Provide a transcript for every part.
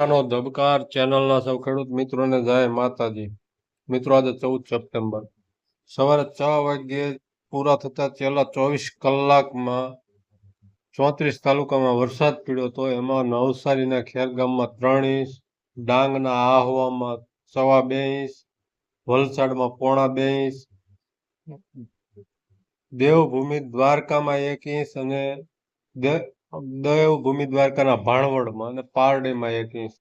નો ધબકાર ચેનલના સૌ ખેડૂત મિત્રોને જાય માતાજી. મિત્રો, આજે ચૌદ સપ્ટેમ્બર. સવારે છ વાગ્યે પૂરા થતા છેલ્લા ચોવીસ કલાકમાં ચોત્રીસ તાલુકામાં વરસાદ પડ્યો તો એમાં નવસારીના ખેરગામમાં ત્રણ ઇંચ ડાંગના આહવામાં સવા બે ઇંચ વલસાડમાં પોણા બે ઇંચ દેવભૂમિ દ્વારકામાં એક ઇંચ અને દેવભૂમિ દ્વારકાના ભાણવડમાં અને પારડીમાં એક ઇંચ.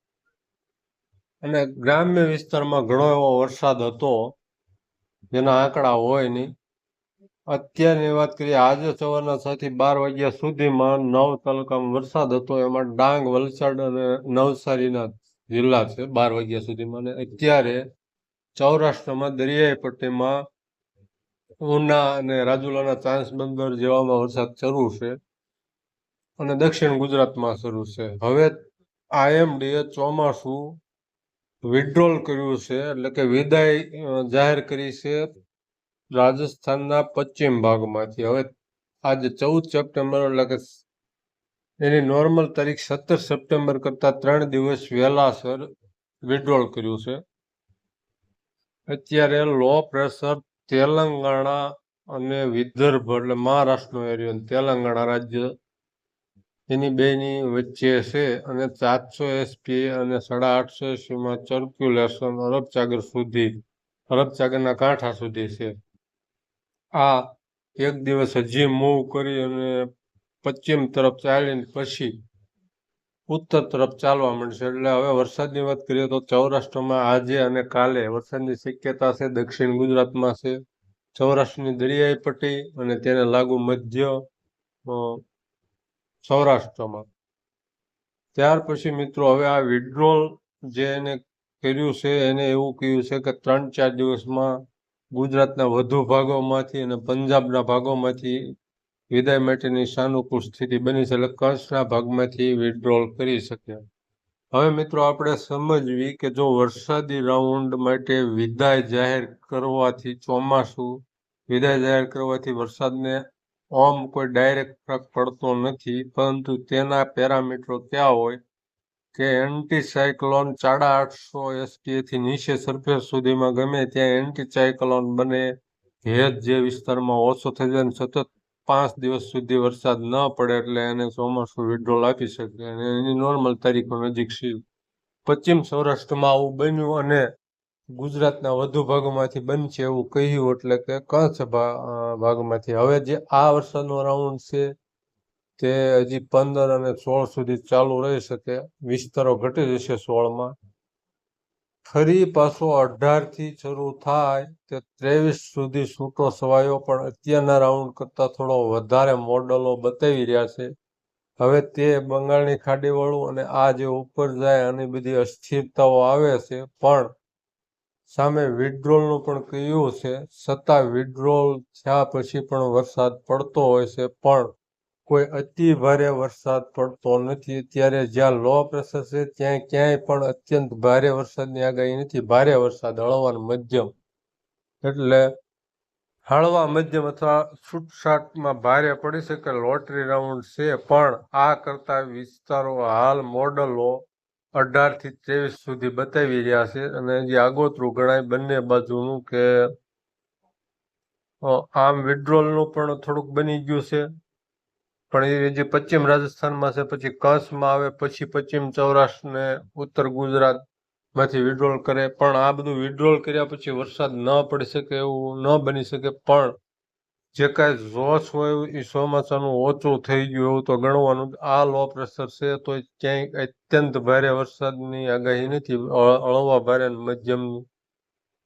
અને ગ્રામ્ય વિસ્તારમાં ઘણો એવો વરસાદ હતો, જેના આંકડા હોય નહીં. અત્યારની વાત કરીએ, આજે સવારના છ થી બાર વાગ્યા સુધીમાં નવ તાલુકામાં વરસાદ હતો. એમાં ડાંગ, વલસાડ અને નવસારીના જિલ્લા છે, બાર વાગ્યા સુધીમાં. અને અત્યારે સૌરાષ્ટ્રમાં દરિયાઈ પટ્ટીમાં ઉના અને રાજુલાના ચાંસ બંદર જેવામાં વરસાદ શરૂ છે. અને દક્ષિણ ગુજરાતમાં શરૂ છે. હવે આઈએમડીએ ચોમાસું વિડ્રોલ કર્યું છે, એટલે કે વિદાય જાહેર કરી છે રાજસ્થાનના પશ્ચિમ ભાગમાંથી. હવે આજે ચૌદ સપ્ટેમ્બર, એટલે કે એની નોર્મલ તારીખ સત્તર સપ્ટેમ્બર કરતા ત્રણ દિવસ વહેલાસર વિડ્રોલ કર્યું છે. અત્યારે લો પ્રેશર તેલંગાણા અને વિદર્ભ, એટલે મહારાષ્ટ્રનો એરિયો તેલંગાણા રાજ્ય એની બેની વચ્ચે છે અને સાતસો એસપી અને સાડા આઠસો એસપીમાં સર્ક્યુલેશન અરબસાગર સુધી અરબસાગરના કાંઠા સુધી છે. આ એક દિવસ હજી મૂવ કરી અને પશ્ચિમ તરફ ચાલીને પછી ઉત્તર તરફ ચાલવા મળશે એટલે હવે વરસાદની વાત કરીએ તો સૌરાષ્ટ્રમાં આજે અને કાલે વરસાદની શક્યતા છે, દક્ષિણ ગુજરાતમાં છે. સૌરાષ્ટ્રની દરિયાઈ પટ્ટી અને તેને લાગુ મધ્ય સૌરાષ્ટ્રમાં. ત્યાર પછી મિત્રો હવે આ વિડ્રોલ જે એને કર્યું છે, એને એવું કહ્યું છે કે ત્રણ ચાર દિવસમાં ગુજરાતના વધુ ભાગોમાંથી અને પંજાબના ભાગોમાંથી વિદાય માટેની સાનુકૂળ સ્થિતિ બની છે એટલે કચ્છના ભાગમાંથી વિડ્રોલ કરી શકે હવે મિત્રો આપણે સમજવી કે જો વરસાદી રાઉન્ડ માટે વિદાય જાહેર કરવાથી ચોમાસું, વિદાય જાહેર કરવાથી વરસાદને ઓમ કોઈ ડાયરેક્ટ ફરક પડતો નથી, પરંતુ તેના પેરામીટરો ક્યાં હોય કે એન્ટીસાયક્લોન સાડા આઠસો એસટીએથી નીચે સરફેસ સુધીમાં ગમે ત્યાં એન્ટીસાયક્લોન બને. ભેજ જે વિસ્તારમાં ઓછો થઈ જાય સતત પાંચ દિવસ સુધી વરસાદ ન પડે એટલે એને ચોમાસું વિડ્રોલ આપી શકે. અને એની નોર્મલ તારીખો નજીક છે. પશ્ચિમ સૌરાષ્ટ્રમાં આવું બન્યું અને ગુજરાતના વધુ ભાગોમાંથી બનશે એવું કહ્યું એટલે કે કચ્છ ભાગમાંથી. હવે જે આ વર્ષનો રાઉન્ડ છે તે હજી પંદર અને સોળ સુધી ચાલુ રહી શકે. વિસ્તારો ઘટી જશે સોળમાં. ફરી પાછો અઢારથી શરૂ થાય તે ત્રેવીસ સુધી છૂટો સવાયો પણ અત્યારના રાઉન્ડ કરતાં થોડો વધારે મોડલો બતાવી રહ્યા છે. હવે તે બંગાળની ખાડીવાળું અને આ જે ઉપર જાય આની બધી અસ્થિરતાઓ આવે છે, પણ સામે વિડ્રોલનું પણ કહ્યું છે. છતાં વિડ્રોલ થયા પછી પણ વરસાદ પડતો હોય છે, પણ કોઈ અતિ ભારે વરસાદ પડતો નથી. ત્યારે જ્યાં લો પ્રેશર છે, ત્યાં ક્યાંય પણ અત્યંત ભારે વરસાદની આગાહી નથી. ભારે વરસાદ હળવાનું મધ્યમ. એટલે હળવા મધ્યમ અથવા છૂટછાટમાં ભારે પડી શકે લોટરી રાઉન્ડ છે, પણ આ કરતા વિસ્તારો હાલ મોડલો અઢારથી ત્રેવીસ સુધી બતાવી રહ્યા છે અને જે આગોતરું ગણાય બંને બાજુનું કે આમ વિડ્રોલનું પણ થોડુંક બની ગયું છે. પણ એ જે પશ્ચિમ રાજસ્થાનમાં છે, પછી કચ્છમાં આવે, પછી પશ્ચિમ સૌરાષ્ટ્ર ને ઉત્તર ગુજરાતમાંથી વિડ્રોલ કરે. પણ આ બધું વિડ્રોલ કર્યા પછી વરસાદ ન પડી શકે એવું ન બની શકે. પણ જે કાંઈ જોશ હોય એ ચોમાસાનું ઓછું થઈ ગયું એવું તો ગણવાનું. આ લો પ્રેશર છે તો ક્યાંય અત્યંત ભારે વરસાદની આગાહી નથી. અળવા ભારે મધ્યમની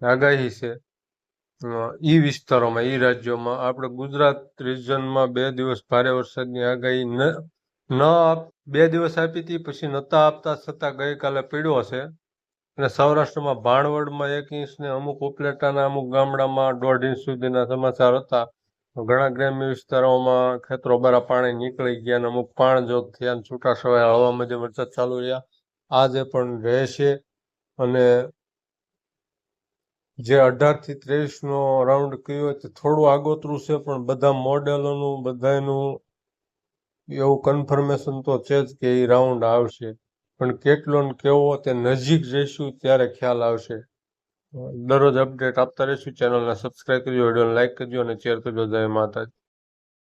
આગાહી છે. ઈ વિસ્તારોમાં, ઈ રાજ્યોમાં આપણે ગુજરાત રિજનમાં બે દિવસ ભારે વરસાદની આગાહી ન આપ- બે દિવસ આપી હતી, પછી નતા આપતા છતાં ગઈકાલે પડ્યો છે. અને સૌરાષ્ટ્રમાં, ભાણવડમાં એક ઇંચ ને અમુક ઉપલેટાના અમુક ગામડામાં દોઢ ઇંચ સુધીના સમાચાર હતા. ઘણા ગ્રામ્ય વિસ્તારોમાં ખેતરો બારા પાણી નીકળી ગયા અને અમુક પાણ જોગ થયા અને છૂટાછવાયા હળવા મજે વરસાદ ચાલુ રહ્યા, આજે પણ રહેશે અને જે અઢારથી ત્રેવીસનો રાઉન્ડ કયો તે થોડું આગોતરું છે, પણ બધા મોડેલોનું બધાનું એવું કન્ફર્મેશન તો છે જ કે એ રાઉન્ડ આવશે. પણ કેટલો ને કેવો તે નજીક જઈશું ત્યારે ખ્યાલ આવશે. દરરોજ અપડેટ આપતા રહીશું. ચેનલને સબસ્ક્રાઈબ કરજો વિડીયોને લાઈક કરજો અને શેર કરજો. જય માતાજી.